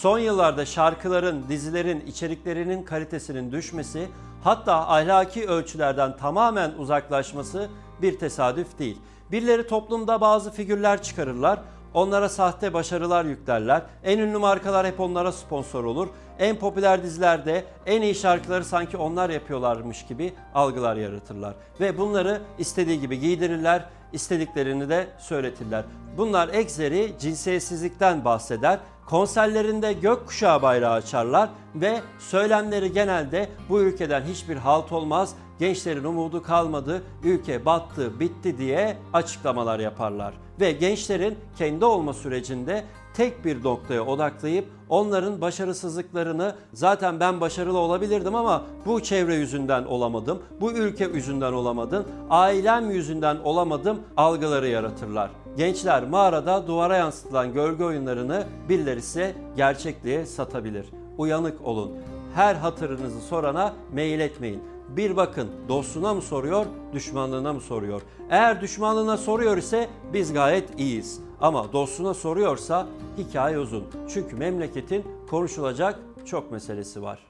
Son yıllarda şarkıların, dizilerin içeriklerinin kalitesinin düşmesi, hatta ahlaki ölçülerden tamamen uzaklaşması bir tesadüf değil. Birileri toplumda bazı figürler çıkarırlar, onlara sahte başarılar yüklerler. En ünlü markalar hep onlara sponsor olur. En popüler dizilerde en iyi şarkıları sanki onlar yapıyorlarmış gibi algılar yaratırlar. Ve bunları istediği gibi giydirirler, istediklerini de söyletirler. Bunlar egzeri cinsiyetsizlikten bahseder. Konserlerinde gökkuşağı bayrağı açarlar ve söylemleri genelde bu ülkeden hiçbir halt olmaz, gençlerin umudu kalmadı, ülke battı, bitti diye açıklamalar yaparlar. Ve gençlerin kendi olma sürecinde tek bir noktaya odaklayıp onların başarısızlıklarını zaten ben başarılı olabilirdim ama bu çevre yüzünden olamadım, bu ülke yüzünden olamadım, ailem yüzünden olamadım algıları yaratırlar. Gençler mağarada duvara yansıtılan gölge oyunlarını birileri size gerçekliğe satabilir. Uyanık olun. Her hatırınızı sorana mail etmeyin. Bir bakın dostuna mı soruyor, düşmanlığına mı soruyor? Eğer düşmanlığına soruyor ise biz gayet iyiyiz. Ama dostuna soruyorsa hikaye uzun. Çünkü memleketin konuşulacak çok meselesi var.